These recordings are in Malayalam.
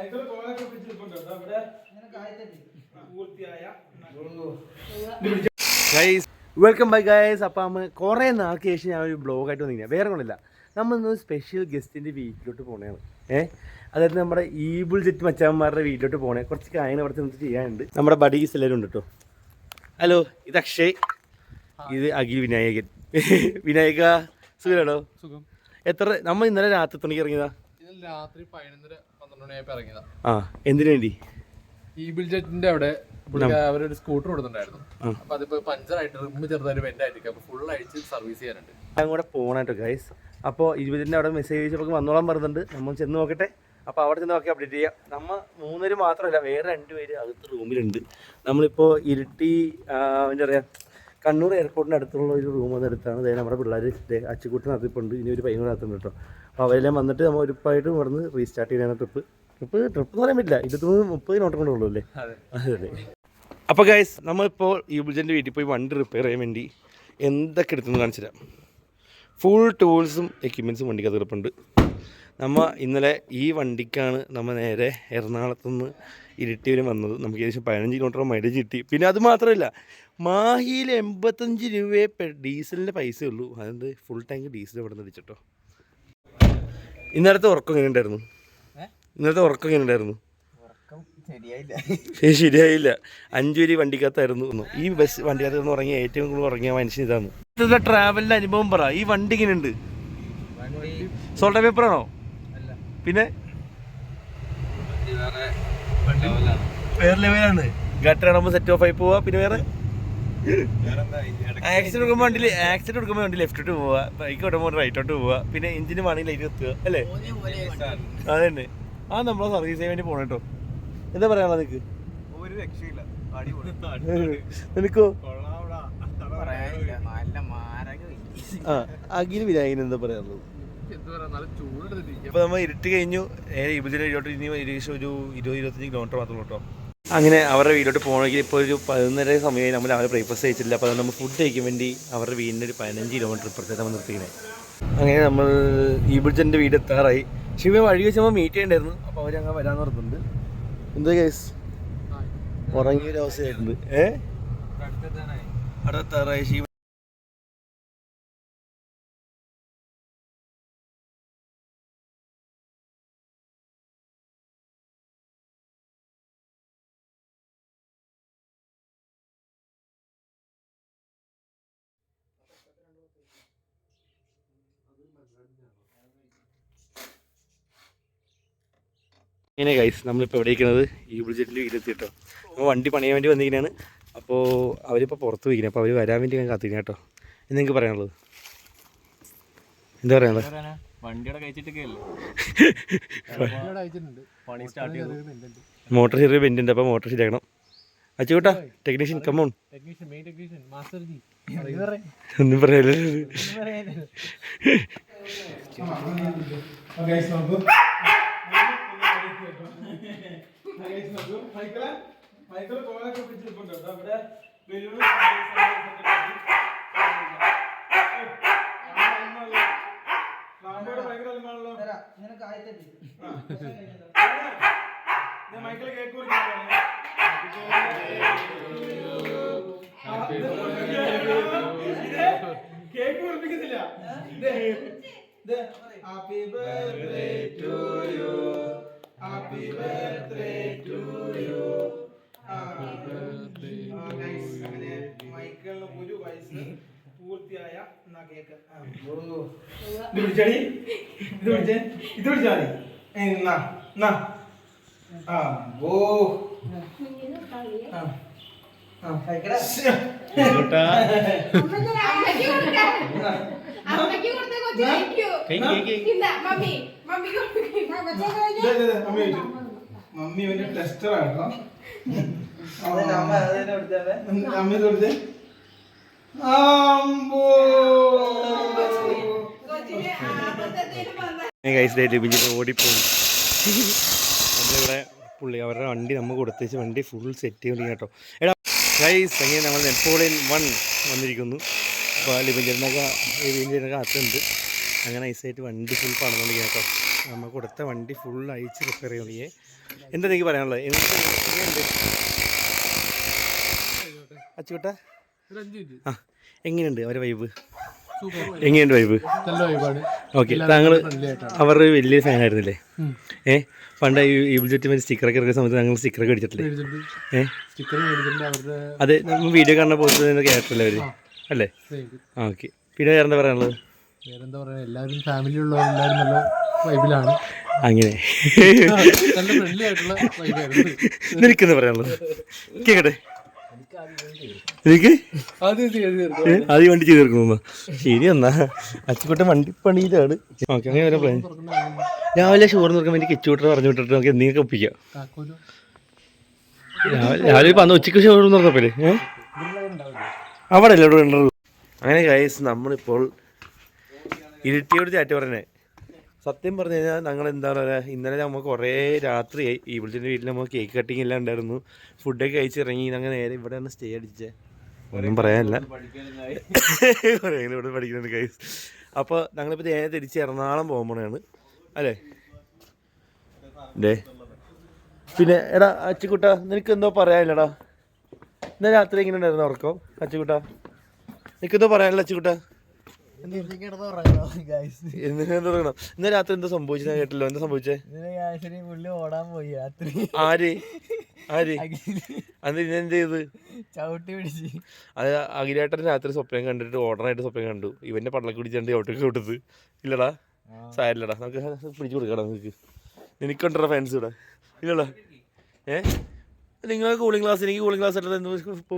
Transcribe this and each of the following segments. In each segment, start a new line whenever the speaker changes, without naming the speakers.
മൈക്കിൾ കോലൊക്കെ പൂർത്തിയായ
ഗൈസ് വെൽക്കം ബൈ ഗൈസ് അപ്പം നമ്മൾ കുറേ നാൾക്ക് ശേഷം ഞാൻ ഒരു ബ്ലോഗായിട്ട് വന്നിരിക്കുക വേറെ കൊണ്ടില്ല. നമ്മൾ ഇന്ന് സ്പെഷ്യൽ ഗസ്റ്റിന്റെ വീട്ടിലോട്ട് പോകണതാണ് ഏഹ് അതായത് നമ്മുടെ ഈബിൾ ജെറ്റ് മച്ചാന്മാരുടെ വീട്ടിലോട്ട് പോകണേ കുറച്ച് കാര്യങ്ങൾ അവിടെ നിന്ന് ചെയ്യാനുണ്ട്. നമ്മുടെ ബഡീസ് എല്ലാവരും ഉണ്ട് കേട്ടോ ഹലോ ഇത് അക്ഷയ്. ഇത് അഖിൽ വിനായകൻ. വിനായക സുഖമാണോ
സുഖം.
എത്ര നമ്മൾ ഇന്നലെ രാത്രി തുണിക്ക് ഇറങ്ങിയതാ?
ഇന്നലെ രാത്രി പതിനൊന്നര പന്ത്രണ്ട് മണിയായപ്പോ ഇറങ്ങിയതാ.
ആ എന്തിനു വേണ്ടി?
ഈ ബിൽജറ്റിന്റെ അവിടെ അവരൊരു സ്കൂട്ടർ കൊടുത്തിട്ടുണ്ടായിരുന്നു. അപ്പൊ അതിപ്പോ പഞ്ചറായിട്ട് റിമ്മ് ചെറുതായിട്ട് ബെൻഡ് ആയിരിക്കും അപ്പൊ ഫുൾ അഴിച്ച് സർവീസ് ചെയ്യാനുണ്ട്.
ഞാൻ കൂടെ പോകണേട്ടോ ഗൈസ് അപ്പോൾ ഇരുപതിന്റെ അവിടെ മെസ്സേജ് അയച്ചപ്പോൾ വന്നോളാൻ പറയുന്നുണ്ട് നമ്മൾ ചെന്ന് നോക്കട്ടെ. അപ്പോൾ അവിടെ ചെന്ന് നോക്കി അപ്ഡേറ്റ് ചെയ്യാം. നമ്മൾ മൂന്നര് മാത്രമല്ല വേറെ രണ്ട് പേര് അകത്ത് റൂമിലുണ്ട്. നമ്മളിപ്പോൾ ഇരുട്ടി എന്താ പറയുക കണ്ണൂർ എയർപോർട്ടിന്റെ അടുത്തുള്ള ഒരു റൂം വന്ന് അതായത് നമ്മുടെ പിള്ളേർ അച്ചുകൂട്ടി നടത്തിപ്പുണ്ട്. ഇനി ഒരു പയ്യൻ നടത്തുന്നുണ്ട് കേട്ടോ. അവരെല്ലാം വന്നിട്ട് നമ്മൾ ഒരുപ്പായിട്ട് ഇവിടുന്ന് റീസ്റ്റാർട്ട് ചെയ്യാനാണ് ട്രിപ്പ് ട്രിപ്പ് ട്രിപ്പ് എന്ന് പറയാൻ പറ്റില്ല. ഇരുപത്തി മുപ്പത് നോട്ടം കൊണ്ടേ ഉള്ളൂ അല്ലേ?
അതെ.
അതെ അപ്പോൾ ഗൈസ് നമ്മളിപ്പോൾ ഈ ബുജന്റെ വീട്ടിൽ പോയി വണ്ടി റിപ്പയർ ചെയ്യാൻ വേണ്ടി എന്തൊക്കെ എടുത്തെന്ന് കാണിച്ചു തരാം. ഫുൾ ടൂൾസും എക്യുപ്മെൻസും വണ്ടിക്ക് കിടപ്പുണ്ട്. നമ്മ ഇന്നലെ ഈ വണ്ടിക്കാണ് നമ്മൾ നേരെ എറണാകുളത്തുനിന്ന് ഇരുട്ടി വരെ വന്നത്. നമുക്ക് ഏകദേശം പതിനഞ്ച് കിലോമീറ്റർ മൈലേജ് കിട്ടി. പിന്നെ അത് മാത്രമല്ല മാഹിയിൽ എൺപത്തഞ്ച് രൂപയെ ഡീസലിന്റെ പൈസ ഉള്ളൂ. അതുകൊണ്ട് ഫുൾ ടാങ്ക് ഡീസൽ ഇവിടെ നിന്ന് അടിച്ചിട്ടോ. ഇന്നലത്തെ ഉറക്കം എങ്ങനെ ഉണ്ടായിരുന്നു? ഇന്നലത്തെ ഉറക്കം എങ്ങനെ ഉണ്ടായിരുന്നു? ശരി ശരിയായില്ല. അഞ്ചു പേര് വണ്ടിക്കകത്തായിരുന്നു ഈ ബസ് വണ്ടിക്കകത്ത് ഉറങ്ങിയ ഏറ്റവും കൂടുതൽ ഉറങ്ങിയ മനുഷ്യൻ ഇതാണ്. ട്രാവലിന്റെ അനുഭവം പറ. ഈ വണ്ടി ഇങ്ങനെ ഉണ്ട്. സോൾട്ട് സോൾട്ട ആണോ? പിന്നെ? വേറെ ലെവലാണ് ഗട്ടർ ആകുമ്പോൾ സെറ്റ് ഓഫ് ആയി പോവാ. പിന്നെ വേറെ? ആക്സിഡന്റ് എടുക്കുമ്പോൾ വണ്ടി ആക്സിഡന്റ് എടുക്കുമ്പോൾ വണ്ടി ലെഫ്റ്റോട്ട് പോവാ. ബൈക്ക് ഓടുമ്പോൾ റൈറ്റോട്ട് പോവാ. പിന്നെ എഞ്ചിന് വേണമെങ്കിൽ ലൈറ്റ് എത്തുക അല്ലേ? അതന്നെ. ആ നമ്മളെ സർവീസ് ചെയ്യാൻ വേണ്ടി പോണ കേട്ടോ എന്താ പറയാ നിനക്ക്?
ഒരു രക്ഷയില്ല. അടിപൊളി
നിനക്കോ? ആ അഖിൽ വിനായകൻ എന്താ പറയാനുള്ളത്? ഇപ്പൊ നമ്മൾ ഇരുട്ട് കഴിഞ്ഞു. നേരെ ഇരുപത്തിരണ്ട് ഇനി ഏകദേശം ഒരു ഇരുപത് ഇരുപത്തഞ്ച് കിലോമീറ്റർ മാത്രമേ കേട്ടോ അങ്ങനെ അവരുടെ വീട്ടിലോട്ട് പോകണമെങ്കിൽ ഇപ്പോൾ ഒരു പതിനൊന്നര സമയമായി നമ്മൾ അവരെ ബ്രേക്ക്ഫാസ്റ്റ് കഴിച്ചില്ല അപ്പോൾ നമ്മൾ ഫുഡ് കഴിക്കാൻ വേണ്ടി അവരുടെ വീടിന്റെ ഒരു പതിനഞ്ച് കിലോമീറ്റർ ഇപ്പുറത്തേക്ക് നമ്മൾ നിർത്തിക്കുന്നത് അങ്ങനെ നമ്മൾ ഈ ഈബിൾജന്റെ വീട് എത്താറായി. ശിവ വഴി വെച്ച് നമ്മൾ മീറ്റ് ചെയ്യണ്ടായിരുന്നു. അപ്പോൾ അവർ അങ്ങനെ വരാൻ പറഞ്ഞിട്ടുണ്ട്. എന്താ കേസ് ഉറങ്ങിയൊരു അവസ്ഥയായിട്ടുണ്ട്. ഏ? അവിടെ എത്താറായി. ശിവ ഇങ്ങനെ ഗൈസ് നമ്മളിപ്പോൾ എവിടെ ഇരിക്കുന്നത് ഈ ബുൾജറ്റിന്റെ വീട്ടിലെത്തി കേട്ടോ നമ്മൾ വണ്ടി പണിയാൻ വേണ്ടി വന്നിരിക്കുന്നതാണ് അപ്പോൾ അവരിപ്പോൾ പുറത്ത് പോയിരിക്കുന്നത് അപ്പോൾ അവർ വരാൻ വേണ്ടി ഞാൻ കാത്തിരിക്കണം കേട്ടോ. എന്ന് നിങ്ങൾക്ക് പറയാനുള്ളത്. എന്താ പറയാനുള്ളത്?
മോട്ടോർ ചെറിയ അല്ലേ
ഉണ്ട്
പണി സ്റ്റാർട്ട് ചെയ്തു.
മോട്ടർ ചെറിയ ബെൻഡുണ്ട്. അപ്പോൾ മോട്ടോർ ശരിയാക്കണം. അച്ചുകൂട്ടാ ടെക്നീഷ്യൻ
കമ്മോൺ
ഒന്നും പറയാനില്ല
മൈക്കിൾ കോലൊക്കെ പിടിച്ചിരിപ്പുണ്ട്. കേട്ടോ ഇവിടെ balloon Michael cake cake കുറിപ്പിക്കുന്നില്ല happy birthday to you. Happy birthday to you. അങ്ങനെ മൈക്കിളിന് ഒരു വയസ്സ് പൂർത്തിയായ എന്നാ കേക്ക്. ഇത് പിടിച്ചാടി ഇത് പിടിച്ചേ ഇത് പിടിച്ചാടി എന്നാ എന്നാ. ആ ഓ. ആ ആ. കഴിക്കടാ
അമ്മയ്ക്ക് കൊടുത്ത കൊച്ചു കഴിക്കൂ ഇന്നാ മമ്മി
ഇവന്റെ ടെസ്റ്റർ ആട്ടോ അമ്മ കൊടുത്തേ
ഓടിപ്പോയി നമ്മളിവിടെ പുള്ളി അവരുടെ വണ്ടി നമ്മൾ കൊടുത്തേച്ച് വണ്ടി ഫുൾ സെറ്റ് ചെയ്യുന്നു കേട്ടോ. എടാ ഗൈസ് അങ്ങനെ നമ്മൾ നെപ്പോളിയൻ വൺ വന്നിരിക്കുന്നു. അപ്പോൾ ലിബിഞ്ചിനൊക്കെ ലിബിഞ്ചിനൊക്കെ അകത്തുണ്ട് അങ്ങനെ ഐസായിട്ട് വണ്ടി ഫുൾ പണിതുകൊണ്ട് കേട്ടോ. നമ്മൾ കൊടുത്ത വണ്ടി ഫുൾ അയച്ച് റിപ്പയർ ചെയ്യേ എന്താ എനിക്ക് പറയാനുള്ളത് എങ്ങനെയുണ്ട് അച്ചുകൂട്ട. ആ എങ്ങനെയുണ്ട് അവരെ വൈബ് എങ്ങനെയുണ്ട് വൈബ് ഓക്കെ താങ്കൾ അവരുടെ വലിയ ഫാൻ ആയിരുന്നില്ലേ ഏ പണ്ട് ഈ ഈബിൾ ജെറ്റ് മറ്റേ സ്റ്റിക്കറൊക്കെ ഇറക്കുന്ന സമയത്ത് ഞങ്ങൾ സ്റ്റിക്കറൊക്കെ അടിച്ചിട്ടില്ലേ
ഏഹ്
ഏ? അതെ നമ്മൾ വീഡിയോ കാണുന്ന പോസ്റ്റ് കേട്ടില്ല അവർ അല്ലേ. ഓക്കെ പിന്നെ വേറെന്താ പറയാനുള്ളത്?
വേറെന്താ പറയാ എല്ലാവരും ഫാമിലി ഉള്ളവരെല്ലാവരും നല്ല വൈബിലാണ്
അങ്ങനെ.
നല്ല ഫ്രണ്ട്ലി ആയിട്ടുള്ള വൈബായിരുന്നു
നിനക്കെന്താ പറയാനുള്ളത്? കേക്കട്ടെ. എനിക്ക് ഈ വണ്ടി ചെയ്ത് തീർക്കുന്നു ശരി എന്നാ. വണ്ടി പണിയിലാണ് ഓക്കെ അങ്ങനെ വരാം പ്ലാൻ രാവിലെ ഷോറിന് നോക്കുമ്പോൾ എനിക്ക് കിച്ചൂട്ടർ പറഞ്ഞു വിട്ടിട്ട് നമുക്ക് എന്തെങ്കിലും ഒപ്പിക്കാം. രാവിലെ ഇപ്പം അന്ന് ഉച്ചയ്ക്ക് ഷുഗർ തുറന്നപ്പോലെ ഏ? അവിടെ അങ്ങനെ കൈസ് നമ്മളിപ്പോൾ ഇരുട്ടിയോട് ചാറ്റ് പറഞ്ഞേ. സത്യം പറഞ്ഞു കഴിഞ്ഞാൽ ഞങ്ങൾ എന്താ പറയുക ഇന്നലെ നമ്മൾ കുറേ രാത്രി ഈ വിളിച്ചിന്റെ വീട്ടിൽ നമ്മൾ കേക്ക് കട്ടിങ് എല്ലാം ഉണ്ടായിരുന്നു. ഫുഡൊക്കെ കഴിച്ചിറങ്ങി ഞങ്ങൾ നേരെ ഇവിടെയാണ് സ്റ്റേ അടിച്ച്. ഒന്നും പറയാനില്ല. കുറേ ഇവിടെ പഠിക്കുന്നുണ്ട് കൈസ് അപ്പോൾ ഞങ്ങളിപ്പോൾ നേരെ തിരിച്ച് എറണാകുളം പോകുമ്പോഴാണ് അല്ലേ? ഡേ പിന്നെ എടാ അച്ചിക്കുട്ട നിനക്ക് എന്തോ പറയാനില്ലടാ. ഇന്നലെ രാത്രി എങ്ങനെ ഉണ്ടായിരുന്നു ഉറക്കം? അച്ചുകൂട്ടാ? നിനക്ക് എന്തോ പറയാനില്ല അച്ചുക്കുട്ട എന്തിനാ ഇന്നലെ രാത്രി എന്താ സംഭവിച്ചു കേട്ടല്ലോ. എന്താ സംഭവിച്ചേ?
ഓടാൻ പോയി രാത്രി.
ആര്? ആര്? അന്ന് ഇന്നെന്ത് ചെയ്ത്?
ചവിട്ടി പിടിച്ച്.
അത് അഖിലേട്ടൻ രാത്രി സ്വപ്നം കണ്ടിട്ട് ഓർഡറായിട്ട് സ്വപ്നം കണ്ടു. ഇവന്റെ പള്ളക്ക് പിടിച്ചാണ്ട് ചവിട്ടൊക്കെ വിട്ടത് ഇല്ലടാ. സാരില്ലടാ. നമുക്ക് പിടിച്ചു കൊടുക്കടാ നിനക്ക്. നിനക്കുണ്ടോ ഫാൻസ് ഇവിടെ? ഇല്ലടാ. ഏ? നിങ്ങൾ കൂളിംഗ് ക്ലാസ് എനിക്ക് കൂളിംഗ് ക്ലാസ് ഇട്ടത് എന്ത് പോ.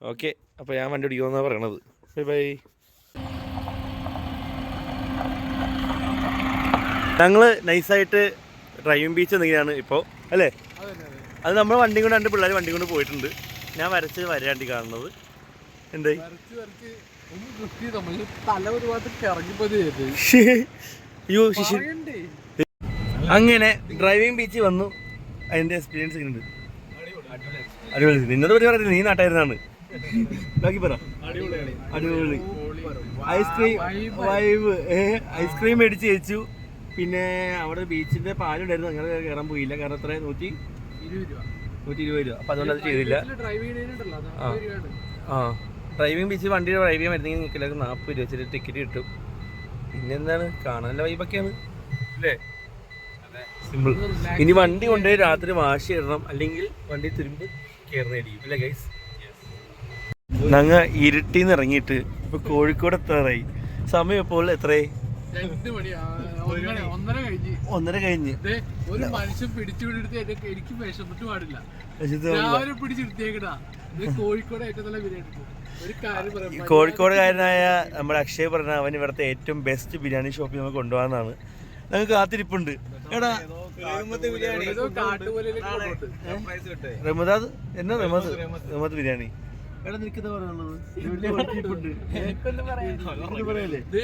ഓക്കെ അപ്പോൾ ഞാൻ വണ്ടി ഓടിക്കുമെന്നാണ് പറയണത്. ബൈ ബൈ ഞങ്ങൾ നൈസായിട്ട് ഡ്രൈവിംഗ് ബീച്ച് എന്തെങ്കിലാണ് ഇപ്പോൾ അല്ലേ? അത് നമ്മൾ വണ്ടി കൊണ്ട് രണ്ട് പിള്ളേർ വണ്ടി കൊണ്ട് പോയിട്ടുണ്ട്. ഞാൻ വരച്ച് വരാണ്ടി കാണുന്നത്. എന്തായി? അയ്യോ ശിശി. അങ്ങനെ ഡ്രൈവിംഗ് ബീച്ച് വന്നു. അതിന്റെ എക്സ്പീരിയൻസ് ഉണ്ട് അടിപൊളി. നിന്നത് പറ്റി നീ നാട്ടായിരുന്നാണ് ബാക്കി പറ. അടിപൊളി. ഐസ്ക്രീം വൈവ് ഐസ്ക്രീം മേടിച്ച് കഴിച്ചു. പിന്നെ അവിടെ ബീച്ചിന്റെ പാലുണ്ടായിരുന്നു. അങ്ങനെ കയറാൻ പോയില്ല. കാരണം അത്ര നൂറ്റി നൂറ്റി ഇരുപത് രൂപ. അപ്പൊ അതുകൊണ്ട് അത് ചെയ്തില്ല. ആ. ഡ്രൈവിംഗ് ബീച്ച് വണ്ടി ഡ്രൈവ് ചെയ്യാൻ വരുന്നെങ്കിൽ നിൽക്കില്ല നാൽപ്പത് രൂപ വെച്ചിട്ട് ടിക്കറ്റ് കിട്ടും. പിന്നെ എന്താണ് കാണാനുള്ള വൈബൊക്കെയാണ് അല്ലേ? സിമ്പിൾ ഇനി വണ്ടി കൊണ്ടുപോയി രാത്രി വാഷ് ഇടണം അല്ലെങ്കിൽ വണ്ടി തുരുമ്പ് കയറുന്നതായിരിക്കും അല്ലേ ഗൈസ് ഞങ്ങൾ ഇരുട്ടിന്ന് ഇറങ്ങിയിട്ട് ഇപ്പൊ കോഴിക്കോട് എത്താറായി. സമയം ഇപ്പോൾ എത്രയായി
ഒന്നര കഴിഞ്ഞ്. ദേ, ഒരു മനുഷ്യൻ പിടിച്ചു പിടിച്ച് എനിക്ക് പാടില്ല. പിടിച്ചെടുത്തേക്കടാ കോഴിക്കോട് ഏറ്റവും നല്ല ബിരിയാണി
കോഴിക്കോടുകാരനായ നമ്മുടെ അക്ഷയ് പറഞ്ഞ അവൻ ഇവിടുത്തെ ഏറ്റവും ബെസ്റ്റ് ബിരിയാണി ഷോപ്പിൽ നമുക്ക് കൊണ്ടുപോകാന്നാണ്. ഞങ്ങൾക്ക് കാത്തിരിപ്പുണ്ട്. എടാ റമദാദ്? എന്നാ റമദ് റമദ് ബിരിയാണി. എടാ പറയാനുള്ളത്?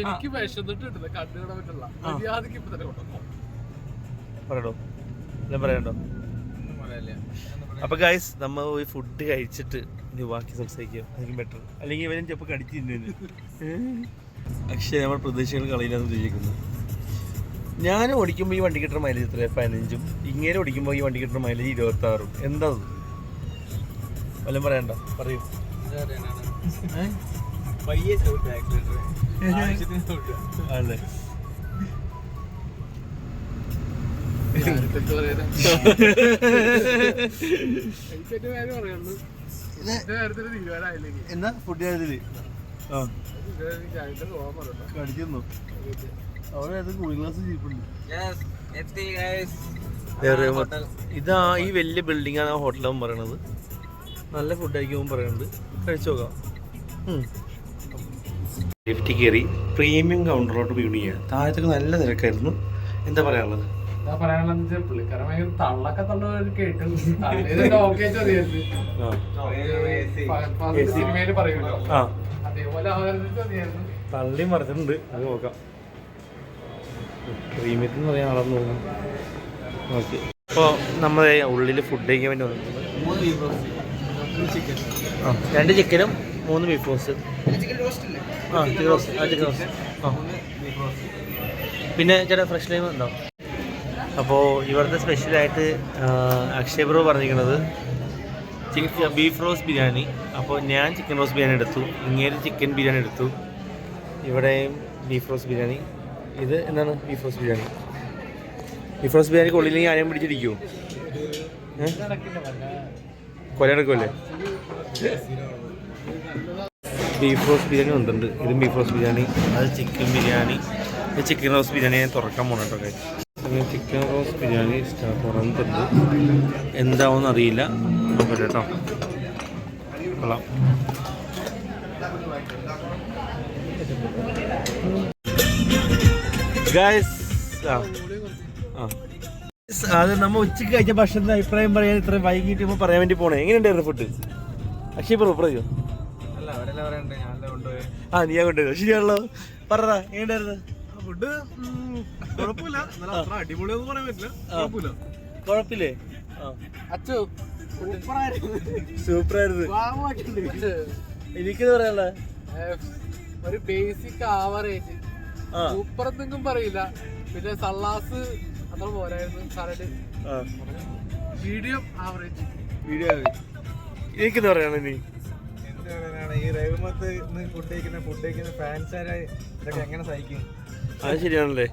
എനിക്ക് വിശന്നിട്ട് കിട്ടില്ല കണ്ടുകിടാൻ പറ്റില്ല മര്യാദയ്ക്ക് ഇപ്പൊ തന്നെ
എല്ലാം പറയണ്ടോ? അപ്പൊ ഗൈസ് നമ്മ പോയി ഫുഡ് കഴിച്ചിട്ട് ഇനി ബാക്കി സംസാരിക്കാം. അതൊക്കെ ബെറ്റർ അല്ലെങ്കിൽ ഇവരും ചിലപ്പോൾ കടിച്ചിരുന്നു അക്ഷയ നമ്മൾ പ്രതീക്ഷകൾ കളയില്ലാന്ന് ഉദ്ദേശിക്കുന്നു ഞാൻ ഓടിക്കുമ്പോൾ ഈ വണ്ടി കിട്ടുന്ന മൈലേജ് എത്ര പതിനഞ്ചും. ഇങ്ങനെ ഓടിക്കുമ്പോൾ ഈ വണ്ടി കിട്ടുന്ന മൈലേജ് ഇരുപത്തി ആറും എന്താ വല്ലതും പറയണ്ട. പറയൂ.
എന്ത്
എന്നാ ഫുഡ് കാര്യത്തിൽ? ആ.
ഞാനിട്ട്
ഇതാ ഈ വലിയ ബിൽഡിംഗ് ആണ് ആ ഹോട്ടലാവും പറയണത്. നല്ല ഫുഡ് ആയിരിക്കും പറയുന്നുണ്ട് കഴിച്ചു നോക്കാം. ലിഫ്റ്റ് കയറി പ്രീമിയം കൗണ്ടറിലോട്ട് വീണ് താഴത്തേക്ക് നല്ല തിരക്കായിരുന്നു. എന്താ പറയാനുള്ളത്?
ഞാൻ പറയാനുള്ളത് വെച്ചാൽ പുള്ളിക്കാരൻ ഭയങ്കര തള്ളൊക്കെ തള്ള കേട്ടു ഓക്കെ സിനിമയിൽ പറയുമല്ലോ. അതേപോലെ
തള്ളി മറിച്ചിട്ടുണ്ട്. അത് നോക്കാം. പ്രീമിയത്തിൽ എന്ന് പറയാൻ നടന്നു തോന്നുന്നു ഓക്കെ അപ്പോൾ നമ്മൾ ഉള്ളിൽ ഫുഡ് കഴിക്കാൻ വേണ്ടി വന്നിട്ടുണ്ട് രണ്ട് ചിക്കനും മൂന്ന് ബീഫ് റോസ്റ്റ് ആ ചിക്കൻ റോസ്റ്റ് ആ ചിക്കൻ റോസ്റ്റ് ആ പിന്നെ ചേട്ടാ ഫ്രഷ് ലൈം ഉണ്ടോ അപ്പോൾ ഇവിടുത്തെ സ്പെഷ്യലായിട്ട് അക്ഷയ് ബ്രോ പറഞ്ഞിരിക്കുന്നത് ചിക്കൻ ബീഫ് റോസ് ബിരിയാണി അപ്പോൾ ഞാൻ ചിക്കൻ റോസ് ബിരിയാണി എടുത്തു ഇങ്ങേര് ചിക്കൻ ബിരിയാണി എടുത്തു ഇവിടെയും ബീഫ് റോസ് ബിരിയാണി ഇത് എന്താണ്? Beef roast biryani beef roast biryani കൊള്ളില്ലെങ്കിൽ ആരെയും പിടിച്ചിരിക്കുമോ കൊലയെടുക്കുമല്ലേ ബീഫ് റോസ് ബിരിയാണി ഉണ്ടുണ്ട്. ഇതും ബീഫ് റോസ് ബിരിയാണി അത് chicken biryani chicken roast biryani ഞാൻ തുറക്കാൻ പോകണം കേട്ടോ ചിക്കൻ റോസ് ബിരിയാണി തുറന്നിട്ടുണ്ട്. എന്താവെന്ന് അറിയില്ല. നോക്കട്ടെ കേട്ടോ കൊള്ളാം. ഗായ്സ് അത് നമ്മ ഉച്ചയ്ക്ക് കഴിച്ച ഭക്ഷണത്തിന്റെ അഭിപ്രായം പറയാൻ ഇത്ര വൈകിട്ട് ഇപ്പൊ പറയാൻ വേണ്ടി പോണേ. എങ്ങനെയുണ്ടായിരുന്നു ഫുഡ് അക്ഷയ് പറ പറയോ? ആ നീ കൊണ്ടുവരും ശരിയാണല്ലോ. പറ എങ്ങനെയായിരുന്നു
ഫുഡ് കുഴപ്പമില്ല. നല്ല അത്ര അടിപൊളിയൊന്നും പറയാൻ പറ്റില്ല. കുഴപ്പമില്ല.
കുഴപ്പമില്ലേ? ആ.
അച്ചു
സൂപ്പർ ആയിരുന്നു എനിക്കെന്ന് പറയാനുള്ള?
ഒരു ബേസിക് ആവറേജ് സൂപ്പർ എന്തെങ്കിലും പറയില്ല. പിന്നെ സള്ളാസ് അത്ര പോരായിരുന്നു സാലഡ് മീഡിയം ആവറേജ്
വീഡിയോ എനിക്കെന്ന് പറയാനുള്ള നീ
ഈ റഹ്മത്ത് ഫുഡ് കഴിക്കുന്ന ഫുഡ് കഴിക്കുന്ന ഇതൊക്കെ എങ്ങനെ സഹിക്കും?
അത് ശരിയാണല്ലേ.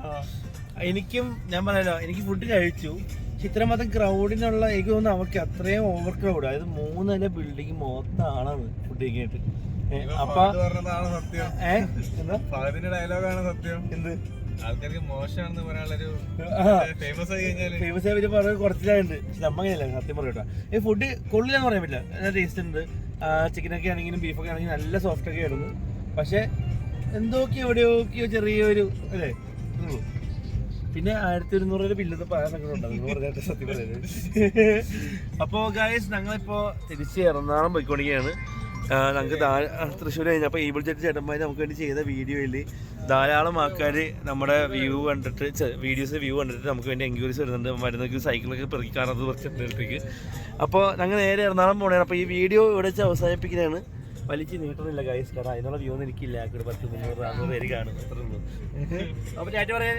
എനിക്കും ഞാൻ പറയാലോ എനിക്ക് ഫുഡ് കഴിച്ചു. ചിത്രമതം ക്രൗഡിനുള്ള എനിക്ക് തോന്നുന്നു അവർക്ക് അത്രയും ഓവർ ക്രൗഡ് അതായത് മൂന്ന് നില ബിൽഡിംഗ് മൊത്തം ആളാണ് ഫുഡ് കഴിക്കാനായിട്ട്. അപ്പൊ
പറഞ്ഞതാണ് സത്യം. ഫഹദിന്റെ ഡയലോഗാണ് സത്യം.
എന്ത്?
ആൾക്കാർക്ക് മോശമാണെന്ന് പറയാനുള്ളൊരു ഫേമസ് ആയി കഴിഞ്ഞാൽ.
ഫേമസ് ആയി പറ്റി പറഞ്ഞ കുറച്ചിലുണ്ട് പക്ഷെ നമ്മ സത്യം പറയട്ടോ ഈ ഫുഡ് കൊള്ളില്ലെന്ന് പറയാൻ പറ്റില്ല. നല്ല ടേസ്റ്റ് ഉണ്ട്. ചിക്കനൊക്കെ ആണെങ്കിലും ബീഫൊക്കെ ആണെങ്കിലും നല്ല സോഫ്റ്റ് ഒക്കെ ആയിരുന്നു. പക്ഷെ എന്തൊക്കെയോ എവിടെയൊക്കെയോ ചെറിയൊരു അല്ലേ? ഇതുള്ളൂ. പിന്നെ ആയിരത്തി ഒരുന്നൂറ് രൂപ ബില്ലെന്ന് പറയാനൊക്കെ സത്യം പറയുന്നത് അപ്പോൾ ഗായസ് ഞങ്ങളിപ്പോൾ തിരിച്ച് എറണാകുളം പോയിക്കൊണ്ടിരിക്കുകയാണ്. ഞങ്ങൾക്ക് തൃശ്ശൂർ കഴിഞ്ഞപ്പോൾ ഈ ബിൾജറ്റ് ചേട്ടന്മാർ നമുക്ക് വേണ്ടി ചെയ്ത വീഡിയോയിൽ ധാരാളം ആൾക്കാർ നമ്മുടെ വ്യൂ കണ്ടിട്ട് വീഡിയോസ് വ്യൂ കണ്ടിട്ട് നമുക്ക് വേണ്ടി എൻക്വയറീസ് വരുന്നുണ്ട്. മരുന്നൊക്കെ സൈക്കിളൊക്കെ പെറുക്കിക്കാറത് കുറച്ചിടത്തേക്ക് അപ്പോൾ ഞങ്ങൾ നേരെ എറണാകുളം പോകണേ അപ്പോൾ ഈ വീഡിയോ ഇവിടെ വെച്ച് അവസാനിപ്പിക്കുന്നതാണ്. വലിച്ച് നീട്ടണില്ല ഗൈസ് കാരണം അതിനുള്ള വ്യൂ ഒന്നും എനിക്കില്ല. ഒരു പത്ത് മുന്നൂറ് നാന്നൂറ് പേര് കാണും. അത്രേ ഉള്ളൂ. അപ്പോൾ ചാറ്റ് പറയാൻ